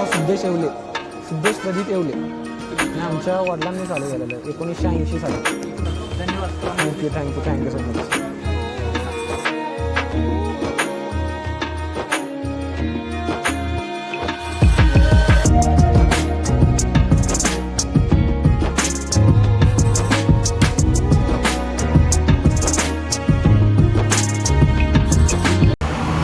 नाव सिद्धेश येवले. सिद्धेश प्रदीप येवले. आणि आमच्या वडिलांनी चालू केलेलं आहे. एकोणीसशे ऐंशी साली. धन्यवाद. Thank you thank you thank you so much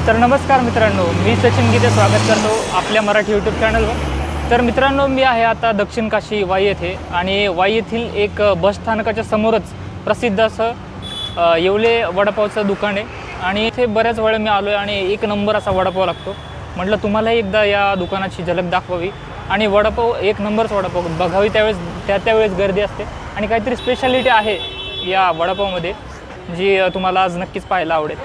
तर नमस्कार मित्रांनो मी सचिन गीते स्वागत करतो आपल्या मराठी यूट्यूब चॅनलवर तर मित्रांनो मी आहे आता दक्षिण काशी वाई येथे आणि वाई येथील एक बस स्थानकाच्या समोरच प्रसिद्ध असं येवले वडापावचं दुकान आहे. आणि इथे बऱ्याच वेळा मी आलो आहे आणि एक नंबर असा वडापाव लागतो. म्हटलं तुम्हालाही एकदा या दुकानाची झलक दाखवावी. आणि वडापाव एक नंबरच वडापाव बघावी त्यावेळेस त्या त्यावेळेस गर्दी असते. आणि काहीतरी स्पेशालिटी आहे या वडापावमध्ये जी तुम्हाला आज नक्कीच पाहायला आवडेल.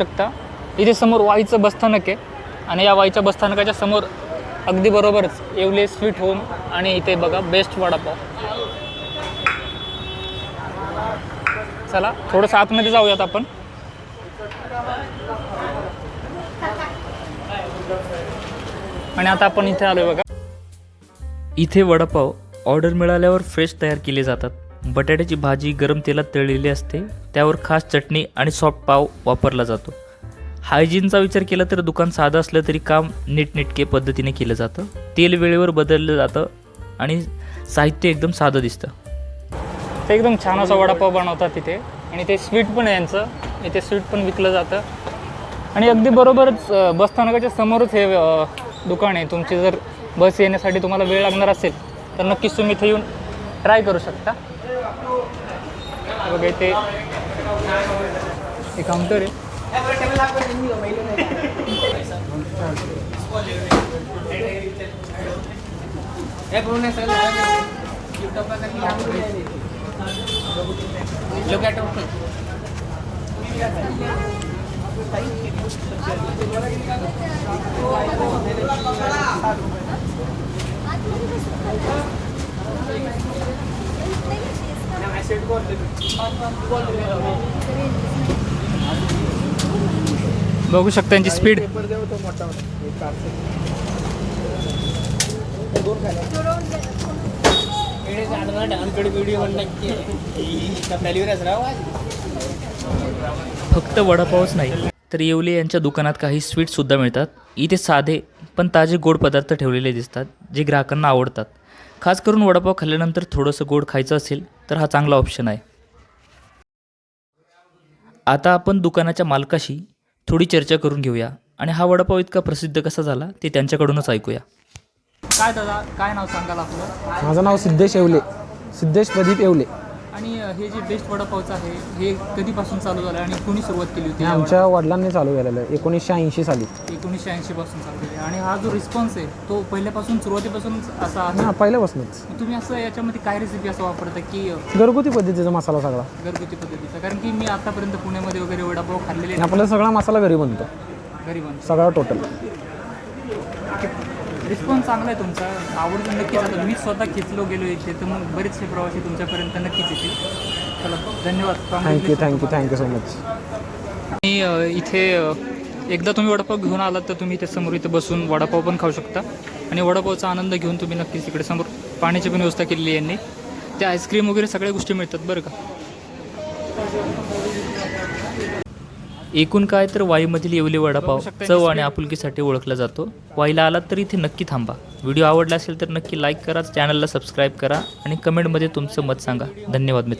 शकता? इथे समोर वाईचं बसस्थानक आहे. आणि या वाईच्या बसस्थानकाच्या समोर अगदी बरोबरच येवले स्वीट होम आणि इथे बघा बेस्ट वडापाव. चला थोडंसं आतमध्ये जाऊयात आपण. आणि आता आपण इथे आलोय बघा. इथे वडापाव ऑर्डर मिळाल्यावर फ्रेश तयार केले जातात. बटाट्याची भाजी गरम तेलात तळलेली असते. त्यावर खास चटणी आणि सॉफ्ट पाव वापरला जातो. हायजीनचा विचार केला तर दुकान साधं असलं तरी काम नीटनेटके पद्धतीने केलं जातं. तेल वेळेवर बदललं जातं आणि साहित्य एकदम साधं दिसतं. ते एकदम छान असा वडापाव बनवतात तिथे. आणि ते स्वीट पण आहे यांचं. इथे स्वीट पण विकलं जातं. आणि अगदी बरोबरच बसस्थानकाच्या समोरच हे दुकान आहे. तुमची जर बस येण्यासाठी तुम्हाला वेळ लागणार असेल तर नक्कीच तुम्ही इथे येऊन ट्राय करू शकता. बघा ते काउंटर आहे. Look at open. Now I said go to the बघू शकता यांची स्पीड फक्त वडापावच नाही तर येवले यांच्या दुकानात काही स्वीटसुद्धा मिळतात. इथे साधे पण ताजे गोड पदार्थ ठेवलेले दिसतात जे ग्राहकांना आवडतात. खास करून वडापाव खाल्ल्यानंतर थोडंसं गोड खायचं असेल तर हा चांगला ऑप्शन आहे. आता आपण दुकानाच्या मालकाशी थोडी चर्चा करून घेऊया. आणि हा वडापाव इतका प्रसिद्ध कसा झाला ते त्यांच्याकडूनच ऐकूया. काय दादा काय नाव सांगाल आपलं? माझं नाव सिद्धेश येवले. सिद्धेश प्रदीप येवले. हे जे बेस्ट वडापावचं आहे हे कधीपासून चालू झालं आणि कोणी सुरुवात केली होती? हे आमच्या वडिलांनी चालू केलेलं आहे एकोणीसशे ऐंशी साली. एकोणीसशे ऐंशी पासून चालू केली. आणि हा जो रिस्पॉन्स आहे तो पहिल्यापासून सुरुवातीपासून असा आहे? हां पहिल्यापासूनच. तुम्ही असं याच्यामध्ये काय रेसिपी असं वापरता की अ, घरगुती पद्धतीचा मसाला सगळा. घरगुती पद्धतीचा? कारण की मी आतापर्यंत पुण्यामध्ये वगैरे वडापाव खाल्लेले. आपला सगळा मसाला घरी बनतो. घरी बनतो. सगळा टोटल रिस्पॉन्स चांगला आहे तुमचा. आवडतं नक्कीच. आता मी स्वतः खेचलो गेलो इथे तर मग बरेचसे प्रवासी तुमच्यापर्यंत नक्कीच येतील. चला धन्यवाद. Thank you thank you thank you so much आणि इथे एकदा तुम्ही वडापाव घेऊन आलात तर तुम्ही इथे समोर इथे बसून वडापाव पण खाऊ शकता. आणि वडापावचा आनंद घेऊन तुम्ही नक्कीच इकडे समोर पाण्याची पण व्यवस्था केलेली आहे यांनी. ते आईस्क्रीम वगैरे सगळ्या गोष्टी मिळतात बरं का? एकूण काय तर वाईमधील येवले वडापाव चव आणि आपुलकीसाठी ओळखला जातो. वाईला आलात तर इथे नक्की थांबा. व्हिडिओ आवडला असेल तर नक्की लाईक करा चॅनलला सबस्क्राईब करा आणि कमेंटमध्ये तुमचं मत सांगा. धन्यवाद मित्र